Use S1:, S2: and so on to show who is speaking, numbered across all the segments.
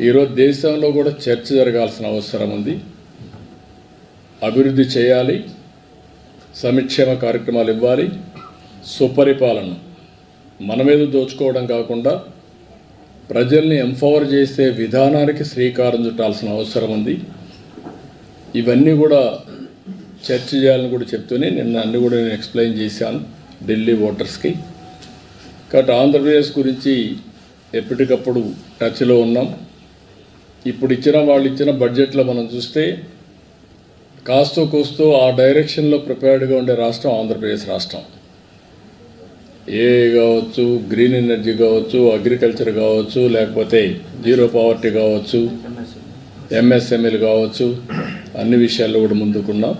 S1: ఈరోజు దేశంలో కూడా చర్చ జరగాల్సిన అవసరం ఉంది. అభివృద్ధి చేయాలి. సంక్షేమ కార్యక్రమాలు ఇవ్వాలి. సుపరిపాలన మన మీద దోచుకోవడం కాకుండా ప్రజల్ని ఎంపవర్ చేసే విధానానికి శ్రీకారం చుట్టాల్సిన అవసరం ఉంది. ఇవన్నీ కూడా చర్చ చేయాలని కూడా చెప్తూనే నిన్న అన్ని కూడా నేను ఎక్స్ప్లెయిన్ చేశాను ఢిల్లీ ఓటర్స్కి. కాబట్టి ఆంధ్రప్రదేశ్ గురించి ఎప్పటికప్పుడు టచ్లో ఉన్నాం. ఇప్పుడు ఇచ్చిన వాళ్ళు ఇచ్చిన బడ్జెట్లో మనం చూస్తే కాస్తో కోస్తో ఆ డైరెక్షన్లో ప్రిపేర్డ్గా ఉండే రాష్ట్రం ఆంధ్రప్రదేశ్ రాష్ట్రం. ఏ కావచ్చు గ్రీన్ ఎనర్జీ కావచ్చు అగ్రికల్చర్ కావచ్చు లేకపోతే జీరో పావర్టీ కావచ్చు ఎంఎస్ఎంఎల్ కావచ్చు అన్ని విషయాల్లో కూడా ముందుకున్నాం.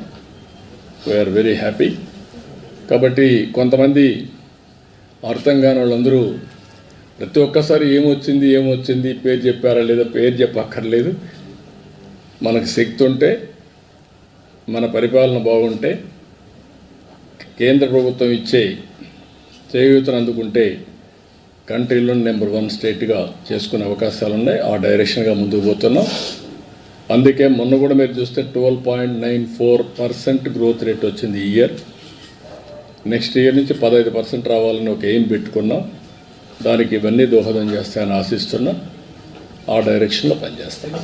S1: వీఆర్ వెరీ హ్యాపీ కాబట్టి కొంతమంది అర్థం కాని వాళ్ళందరూ ప్రతి ఒక్కసారి ఏమొచ్చింది ఏమొచ్చింది పేరు చెప్పారా లేదా పేరు చెప్పక్కర్లేదు. మనకు శక్తి ఉంటే మన పరిపాలన బాగుంటే కేంద్ర ప్రభుత్వం ఇచ్చే చేయూతను అందుకుంటే కంట్రీలో నెంబర్ వన్ స్టేట్గా చేసుకునే అవకాశాలు ఉన్నాయి ఆ డైరెక్షన్గా ముందుకు పోతున్నాం. అందుకే మొన్న కూడా మీరు చూస్తే twelve point nine four percent growth rate వచ్చింది ఈ ఇయర్. నెక్స్ట్ ఇయర్ నుంచి పదహైదు పర్సెంట్ రావాలని ఒక ఎయిమ్ పెట్టుకున్నాం. దానికి ఇవన్నీ దోహదం చేస్తాయని ఆశిస్తున్నా ఆ డైరెక్షన్లో పనిచేస్తాను